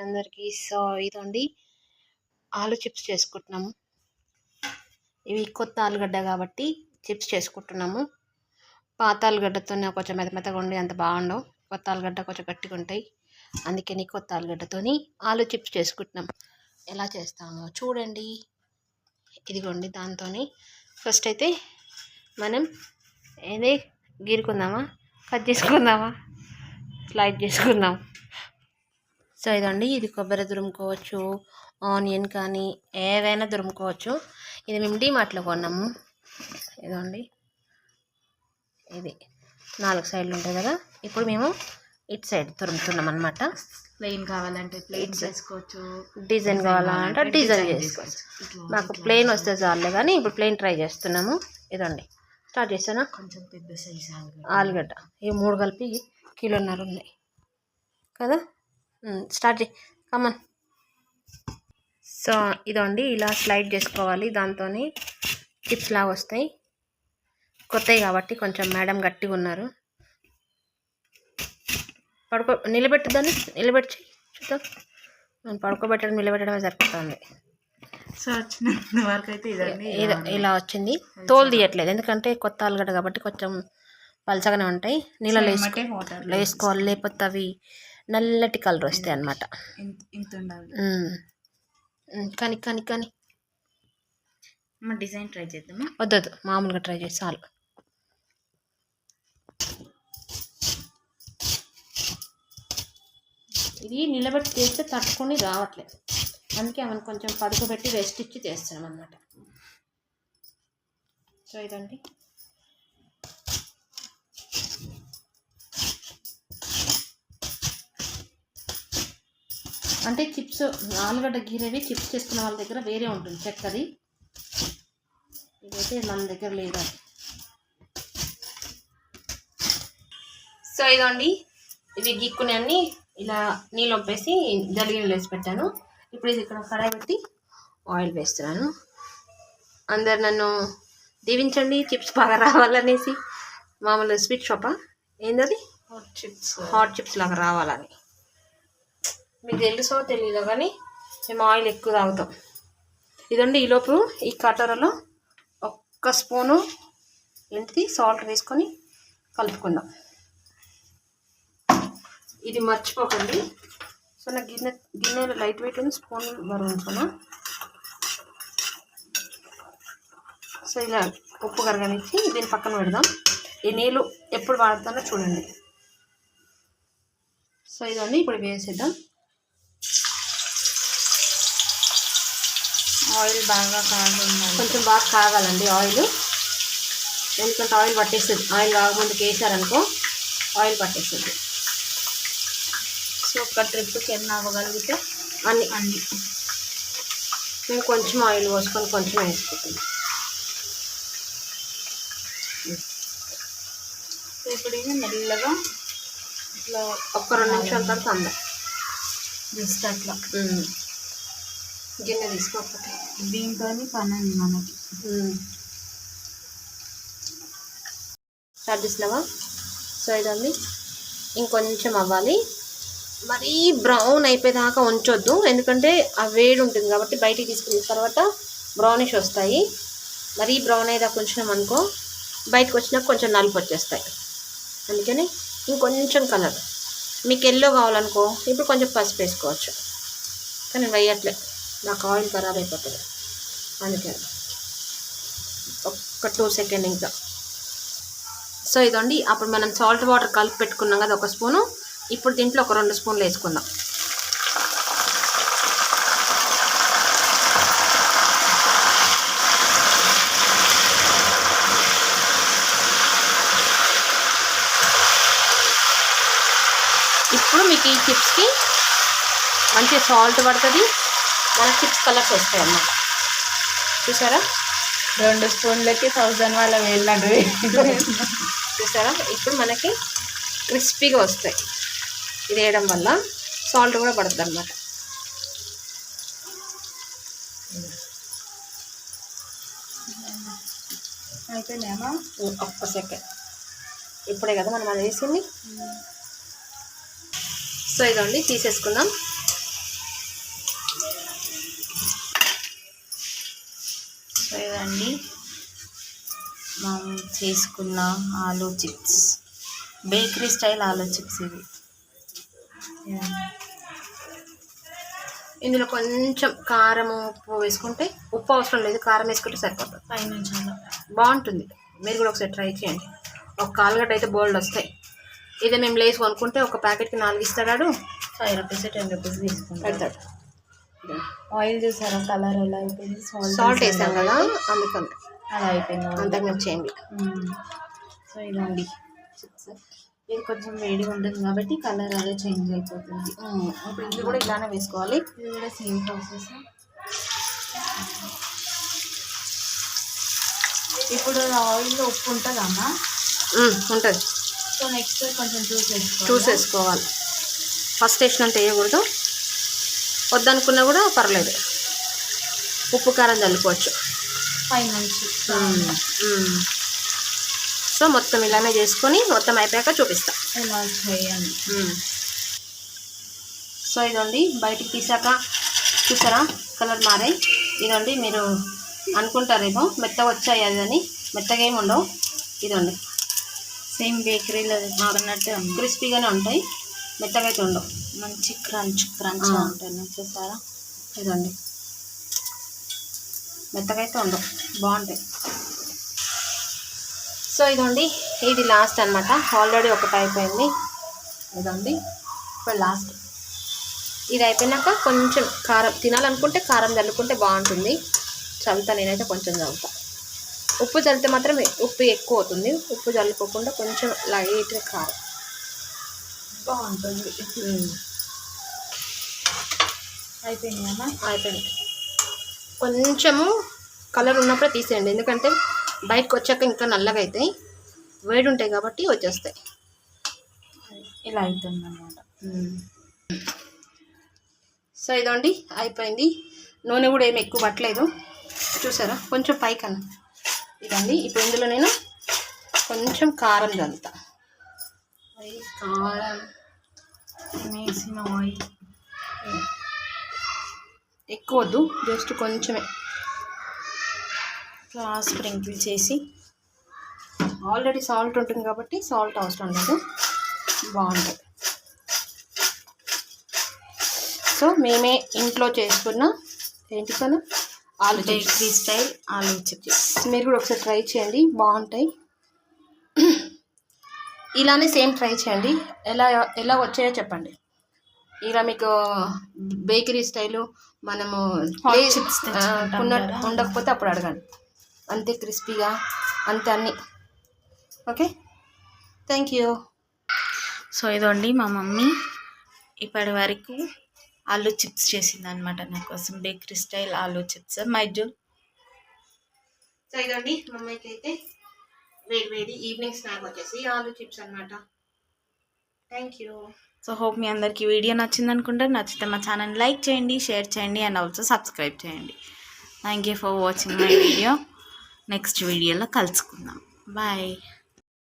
అందరికీ సో ఇదండి. ఆలు చిప్స్ చేసుకుంటున్నాము. ఇవి కొత్త ఆలుగడ్డ కాబట్టి చిప్స్ చేసుకుంటున్నాము. పాత ఆలుగడ్డతోనే కొంచెం మెత మెతగా ఉండి అంత బాగుండవు. కొత్త ఆలుగడ్డ కొంచెం గట్టిగా ఉంటాయి. అందుకని కొత్త ఆలుగడ్డతోని ఆలు చిప్స్ చేసుకుంటున్నాం. ఎలా చేస్తామో చూడండి. ఇదిగోండి దాంతో ఫస్ట్ అయితే మనం ఏదే? గీరుకుందామా? కట్ చేసుకుందామా? స్లైడ్ చేసుకుందాం. సో ఇదండి. ఇది కొబ్బరి తురుముకోవచ్చు ఆనియన్ కానీ ఏవైనా తురుముకోవచ్చు ఇది మేము డీమార్ట్లో కొన్నాము. ఇదండి. ఇది నాలుగు సైడ్లు ఉంటాయి కదా. ఇప్పుడు మేము ఇటు సైడ్ తురుముతున్నాం అనమాట ప్లెయిన్ కావాలంటే ప్లెయిన్ చేసుకోవచ్చు. డిజైన్ కావాలంటే డిజైన్ చేసుకోవచ్చు. మాకు ప్లెయిన్ వస్తే చాలే కానీ ఇప్పుడు ప్లెయిన్ ట్రై చేస్తున్నాము. ఇదండి. స్టార్ట్ చేస్తానా? కొంచెం పెద్ద సైజ్ ఆలుగడ్డ. ఈ మూడు కలిపి కిలోన్నర ఉన్నాయి. కదా? స్టార్ట్ చేయి. కమన్ సో ఇదండి ఇలా స్లైడ్ చేసుకోవాలి. దాంతో చిప్స్ లాగా వస్తాయి. కొత్తవి కాబట్టి కొంచెం మేడం గట్టిగా ఉన్నారు. పడుకో నిలబెట్టుదాన్ని నిలబెట్టి చూద్దాం. నేను పడుకోబెట్టడం నిలబెట్టడమే సరిపోతుంది. సో వచ్చినంత వరకు అయితే ఇదండి. ఇది ఇలా వచ్చింది. తోలు తీయట్లేదు. ఎందుకంటే కొత్త ఆలుగడ్డ కాబట్టి కొంచెం పలచగానే ఉంటాయి. నీళ్ళలో వేసుకోవాలి. లేకపోతే అవి నల్లటి కలర్ వస్తాయి అన్నమాట. ఇంత ఉండాలి. కానీ కానీ కానీ. డిజైన్ ట్రై చేద్దామా? వద్దొద్దు. మామూలుగా ట్రై చేసి చాలు. ఇది నిలబెట్టి చేస్తే తట్టుకొని రావట్లేదు అందుకే ఆమెను కొంచెం పడుకోబెట్టి రెస్ట్ ఇచ్చి చేస్తున్నాం అన్నమాట సో ఇదండి. అంటే చిప్స్ ఆలుగడ్డ గీరేవి చిప్స్ చేసుకున్న వాళ్ళ దగ్గర వేరే ఉంటుంది చెక్కది. ఇదైతే మన దగ్గర లేదు. సో ఇదండి ఇవి గిక్కుని అన్ని ఇలా నీళ్ళు వంపేసి జలిగిన వేసి పెట్టాను. ఇప్పుడు ఇది ఇక్కడ కడాయి పెట్టి ఆయిల్ వేస్తున్నాను. అందరు నన్ను దీవించండి చిప్స్ బాగా రావాలనేసి. మామూలు స్వీట్ షాపా? ఏంటది చిప్స్ హాట్ చిప్స్ లాగా రావాలని. మీకు తెలుసో తెలియదో కానీ మేము ఆయిల్ ఎక్కువ తాగుతాం. ఇదండి ఈలోపు ఈ కటోరలో ఒక్క స్పూను ఏంటిది? సాల్ట్ వేసుకొని కలుపుకుందాం. ఇది మర్చిపోకండి. సో నా గిన్నె గిన్నెలో లైట్ వెయిట్ ఉంది స్పూన్ బరువు సో ఇలా ఉప్పు కరగనిచ్చి దీన్ని పక్కన పెడదాం. ఈ నీళ్ళు ఎప్పుడు వాడతానో చూడండి. సో ఇదండి ఇప్పుడు వేసేద్దాం. ఆయిల్ బాగా కాగుండాలి కొంచెం బాగా కాగాలండి ఆయిల్. ఎందుకంటే ఆయిల్ పట్టేస్తుంది ఆయిల్ కాకముందుకు వేసారనుకో ఆయిల్ పట్టేస్తుంది సో ఒక ట్రిప్కి ఎన్ని అవ్వగలిగితే అన్ని. అన్ని. మేము కొంచెం ఆయిల్ పోసుకొని కొంచెం వేసుకుంటాం. ఇప్పుడు ఇది మెల్లగా ఇట్లా ఒక్క రెండు నిమిషాల తర్వాత అందా. జస్ట్ అట్లా. గిన్నె తీసుకోకపోతే. దీంతో పని ఉంది మనకి స్టార్ట్ చేసినావా సో ఇదండి ఇంకొంచెం అవ్వాలి. మరీ బ్రౌన్ అయిపోయేదాకా ఉంచొద్దు ఎందుకంటే ఆ వేడి ఉంటుంది కాబట్టి బయటికి తీసుకున్న తర్వాత బ్రౌనిష్ వస్తాయి. మరీ బ్రౌన్ అయ్యేదాకా ఉంచినాం అనుకో బయటకు వచ్చినాక కొంచెం నలుపు వచ్చేస్తాయి. అందుకని ఇంకొంచెం కలర్. మీకు ఎల్లో కావాలనుకో ఇప్పుడు కొంచెం పసుపు వేసుకోవచ్చు. కానీ వేయట్లే. నాకు ఆయిల్ ఖరాబ్ అయిపోతుంది. అందుకని ఒక్క టూ సెకండ్ ఇంకా. సో ఇదండి అప్పుడు మనం సాల్ట్ వాటర్ కలిపి పెట్టుకున్నాం కదా ఒక స్పూను. ఇప్పుడు దీంట్లో ఒక రెండు స్పూన్లు వేసుకుందాం. ఇప్పుడు మీకు ఈ చిప్స్కి మంచి సాల్ట్ పడుతుంది. మన చిప్స్ కలర్స్ వస్తాయి అన్నమాట చూసారా? రెండు స్పూన్లకి థౌజండ్ వాళ్ళ వెళ్ళండి. చూసారా? ఇప్పుడు మనకి క్రిస్పీగా వస్తాయి. ఇది వేయడం వల్ల సాల్ట్ కూడా పడుతుంది అనమాట అయిపోయినామా ఒక్క సెకండ్ ఇప్పుడే కదా మనం అది వేసింది. సో ఇదండి తీసేసుకుందాం. ఇదండి మనం చేసుకున్న aloo chips. Bakery style aloo chips ఇవి. ఇందులో కొంచెం కారం ఉప్పు వేసుకుంటే ఉప్పు అవసరం లేదు కారం వేసుకుంటే సరిపోతుంది. అలా బాగుంటుంది. మీరు కూడా ఒకసారి ట్రై చేయండి. ఒక ఆలుగడ్డ అయితే బోల్డ్ వస్తాయి. ఇదే మేము లేస్ కొనుక్కుంటే ఒక ప్యాకెట్కి నాలుగు ఇస్తాడు ఫైవ్ రూపీస్ టెన్ రూపీస్ తీసుకుంటాం పెడతాడు. ఆయిల్ చూసారా? కలర్ ఎలా అయిపోయింది? సాల్ట్ సాల్ట్ వేసాం కదా అందుకని. అలా అయిపోయింది. అంతకు చేయండి మ్మ్. సో ఇదండి. ఇది కొంచెం వేడిగా ఉంటుంది కాబట్టి కలర్ అదే చేంజ్ అయిపోతుంది. ఇప్పుడు ఇది కూడా ఇలానే వేసుకోవాలి. ఇది కూడా సేమ్ ప్రాసెస్. ఇప్పుడు ఆయిల్లో ఉప్పు ఉంటుందమ్మా ఉంటుంది. సో నెక్స్ట్ కొంచెం చూసేసుకోవాలి చూసేసుకోవాలి ఫస్ట్ వేసినంత వేయకూడదు. వద్దనుకున్నా కూడా పర్లేదు. ఉప్పు కారం చల్లుకోవచ్చు. పైనుంచి సో మొత్తం ఇలానే చేసుకొని మొత్తం అయిపోయాక చూపిస్తా. ఇలా చేయండి. సో ఇదండి బయటికి తీసాక చూసారా? కలర్ మారాయి. ఇదండి మీరు అనుకుంటారేమో మెత్తగా వచ్చాయి అది అని మెత్తగా ఏమి ఉండవు. ఇదండి సేమ్ బేకరీలో క్రిస్పీగానే ఉంటాయి. మెత్తగా అయితే ఉండవు మంచి క్రంచ్ క్రంచ్. ఉంటుంది చూసారా ఇదండి మెత్తగా అయితే ఉండవు బాగుంటాయి. సో ఇదండి ఇది లాస్ట్ అన్నమాట. ఆల్రెడీ ఒకటి అయిపోయింది ఇదండి ఇప్పుడు లాస్ట్ ఇది అయిపోయినాక కొంచెం కారం తినాలనుకుంటే కారం చల్లుకుంటే బాగుంటుంది. చల్లుతా నేనైతే కొంచెం చల్లుతా. ఉప్పు చల్లితే మాత్రం ఉప్పు ఎక్కువ అవుతుంది. ఉప్పు చల్లుకోకుండా కొంచెం లైట్గా కారం. బాగుంటుంది అయిపోయిందమ్మా అయిపోయింది కొంచెము కలర్ ఉన్నప్పుడే తీసేయండి. ఎందుకంటే బయటకు వచ్చాక ఇంకా నల్లగా అవుతాయి వేడి ఉంటాయి కాబట్టి వచ్చేస్తాయి. ఇలా అవుతుంది అన్నమాట సో ఇదండి అయిపోయింది. నూనె కూడా ఏమి ఎక్కువ పట్టలేదు. చూసారా? కొంచెం పైకన్నా ఇదండి ఇప్పుడు ఇందులో నేను కొంచెం కారం చల్లుతా. కారం వేసిన ఆయిల్ ఎక్కువ వద్దు జస్ట్ కొంచెమే. ఇట్లా స్ప్రింకిల్ చేసి. ఆల్రెడీ సాల్ట్ ఉంటుంది కాబట్టి సాల్ట్ అవసరం లేదు. బాగుంటుంది. సో మేమే ఇంట్లో చేసుకున్న ఏంటి పని? ఆలు బేకరీ స్టైల్ ఆలూ చిప్స్ మీరు కూడా ఒకసారి ట్రై చేయండి బాగుంటాయి. ఇలానే సేమ్ ట్రై చేయండి. ఎలా ఎలా వచ్చాయో చెప్పండి. ఇలా మీకు బేకరీ స్టైలు మనము. ఉండకపోతే అప్పుడు అడగండి. అంతే క్రిస్పీగా అంతే అన్నీ. ఓకే థ్యాంక్ యూ సో ఇదండి మా మమ్మీ ఇప్పటి వరకు ఆలూ చిప్స్ చేసింది అనమాట నా కోసం. బేకరీ స్టైల్ ఆలూ చిప్స్ మైజు. సో ఇదండి మమ్మీకి అయితే వేడి వేడి ఈవినింగ్ స్నాక్ వచ్చేసి ఆలు చిప్స్ అనమాట థ్యాంక్ యూ సో హోప్ మీ అందరికీ వీడియో నచ్చింది అనుకుంటే. నచ్చితే మా ఛానల్ లైక్ చేయండి షేర్ చేయండి అండ్ ఆల్సో సబ్స్క్రైబ్ చేయండి. Thank you for watching my video next వీడియోలో కలుసుకుందాం. బాయ్